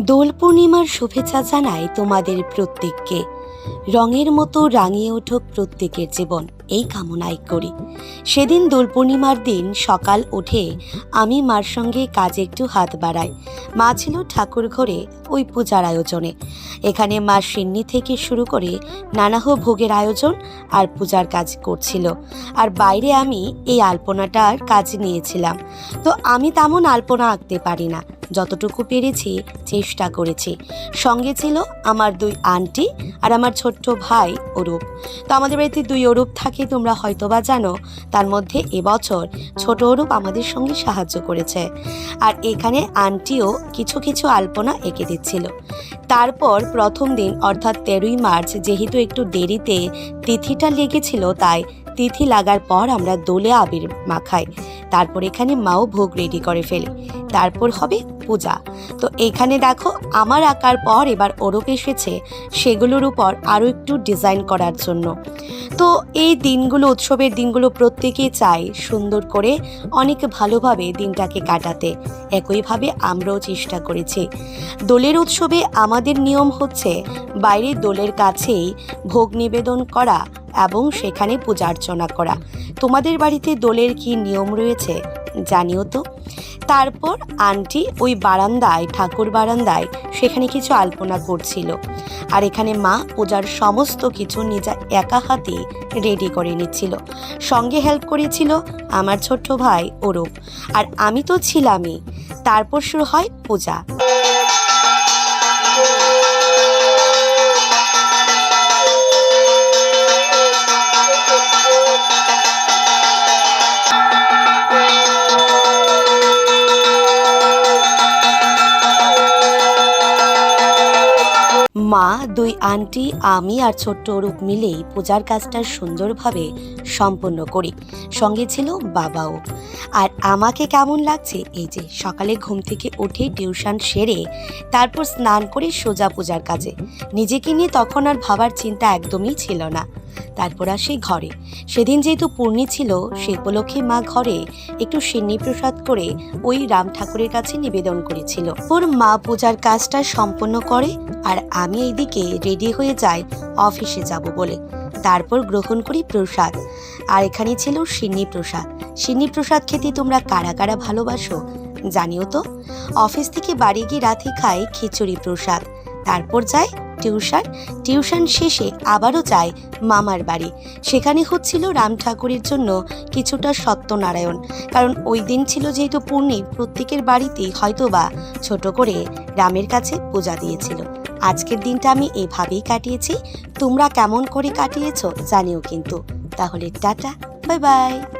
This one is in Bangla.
দোল পূর্ণিমার শুভেচ্ছা জানাই তোমাদের প্রত্যেককে। রঙের মতো রাঙিয়ে উঠুক প্রত্যেকের জীবন, এই কামনাই করি। সেদিন দোল পূর্ণিমার দিন সকাল উঠে আমি মার সঙ্গে কাজে একটু হাত বাড়াই। মা ছিল ঠাকুর ঘরে ওই পূজার আয়োজনে। এখানে মা সিন্নি থেকে শুরু করে নানাহ ভোগের আয়োজন আর পূজার কাজ করছিল। আর বাইরে আমি এই আলপনাটার কাজ নিয়েছিলাম। তো আমি তেমন আলপনা আঁকতে পারি না। যতটুকু পেরেছি, চেষ্টা করেছি। সঙ্গে ছিল আমার দুই আন্টি আর আমার ছোট্ট ভাই অরূপ তো আমাদের বাড়িতে দুই অরূপ থাকে, তোমরা হয়তো বা জানো। তার মধ্যে এবছর ছোট অরূপ আমাদের সঙ্গে সাহায্য করেছে। আর এখানে আন্টিও কিছু কিছু আলপনা এঁকে দিচ্ছিল। তারপর প্রথম দিন, অর্থাৎ তেরোই মার্চ, যেহেতু একটু দেরিতে তিথিটা লেগেছিল, তাই তিথি লাগার পর আমরা দোলে আবির মাখাই। তারপর এখানে মাও ভোগ রেডি করে ফেলে। তারপর হবে পূজা। তো এখানে দেখো, আমার আঁকার পর এবার ওরপ এসেছে, সেগুলোর উপর আরও একটু ডিজাইন করার জন্য। তো এই দিনগুলো, উৎসবের দিনগুলো প্রত্যেকেই চাই সুন্দর করে অনেক ভালোভাবে দিনটাকে কাটাতে। একইভাবে আমরাও চেষ্টা করেছি। দোলের উৎসবে আমাদের নিয়ম হচ্ছে বাইরে দোলের কাছেই ভোগ নিবেদন করা এবং সেখানে পূজা অর্চনা করা। তোমাদের বাড়িতে দোলের কি নিয়ম রয়েছে, জানিও তো। তারপর আন্টি ওই বারান্দায়, ঠাকুর বারান্দায় সেখানে কিছু আলপনা করছিল। আর এখানে মা পূজার সমস্ত কিছু নিজা একা হাতে রেডি করে নিচ্ছিল। সঙ্গে হেল্প করেছিল আমার ছোট্ট ভাই অরূপ। আর আমি তো ছিলামই। তারপর শুরু হয় পূজা। মা, দুই আন্টি, আমি আর ছোট্ট অরূপ মিলেই পূজার কাজটা সুন্দরভাবে সম্পন্ন করি। সঙ্গে ছিল বাবাও। আর আমাকে কেমন লাগছে, এই যে সকালে ঘুম থেকে উঠে টিউশন সেরে তারপর স্নান করে সোজা পূজার কাজে। নিজেকে নিয়ে তখন আর ভাবার চিন্তা একদমই ছিল না। তারপর আসি ঘরে। সেদিন যেহেতু পূর্ণি ছিল, সে উপলক্ষে মা ঘরে একটু সিন্নি প্রসাদ করে ওই রাম ঠাকুরের কাছে নিবেদন করেছিল। ওর মা পূজার কাজটা সম্পন্ন করে আর আমি এইদিকে রেডি হয়ে যাই অফিসে যাব বলে। তারপর গ্রহণ করি প্রসাদ। আর এখানে ছিল সিন্নি প্রসাদ। সিন্নি প্রসাদ খেতে তোমরা কারা কারা ভালোবাসো জানিও তো? অফিস থেকে বাড়ি গিয়ে রাতে খাই খিচুড়ি প্রসাদ। তারপর যায় টিউশন। টিউশন শেষে আবারও যায় মামার বাড়ি। সেখানে হচ্ছিল রাম ঠাকুরের জন্য কিছুটা সত্যনারায়ণ। কারণ ওই দিন ছিল যেহেতু পূর্ণি প্রত্যেকের বাড়িতেই হয়তোবা ছোট করে রামের কাছে পূজা দিয়েছিল। আজকের দিনটা আমি এভাবেই কাটিয়েছি। তোমরা কেমন করে কাটিয়েছো জানিও কিন্তু। তাহলে টাটা, বাই বাই।